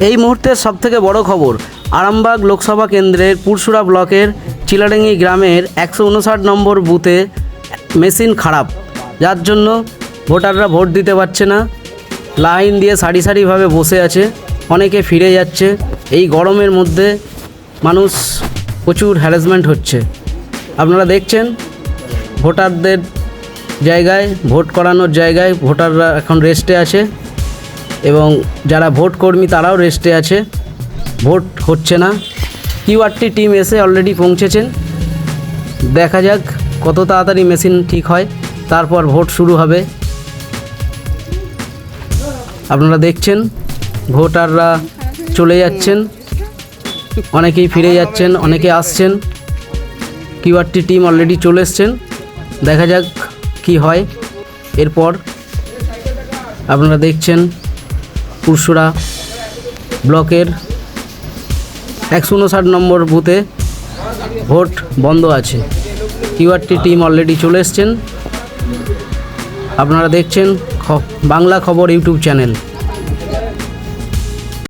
এই মুহূর্তের সবথেকে বড় খবর, আরামবাগ লোকসভা কেন্দ্রের পুরসুরা ব্লকের চিলাডাঙ্গি গ্রামের একশো উনষাট নম্বর বুথে মেশিন খারাপ। যার জন্য ভোটাররা ভোট দিতে পারছে না। লাইন দিয়ে সারি সারিভাবে বসে আছে, অনেকে ফিরে যাচ্ছে। এই গরমের মধ্যে মানুষ প্রচুর হ্যারাসমেন্ট হচ্ছে। আপনারা দেখছেন, ভোটারদের জায়গায়, ভোট করানোর জায়গায় ভোটাররা এখন রেস্টে আছে। এবং যারা ভোট কর্মী তারাও রেস্টে আছে। ভোট হচ্ছে না। কিউআরটি টিম এসে অলরেডি পৌঁছেছেন। দেখা যাক কত তাড়াতাড়ি মেশিন ঠিক হয়। তারপর ভোট শুরু হবে। আপনারা দেখছেন, ভোটাররা চলে যাচ্ছেন। অনেকেই ফিরে যাচ্ছেন, অনেকে আসছেন। কিউআরটি টিম অলরেডি চলে এসছেন। দেখা যাক কি হয়। এরপর আপনারা দেখছেন পুরসুরা ব্লকের একশো উনষাট নম্বর বুথে ভোট বন্ধ আছে। কিউআরটি টিম অলরেডি চলে এসছেন। আপনারা দেখছেন বাংলা খবর ইউটিউব চ্যানেল।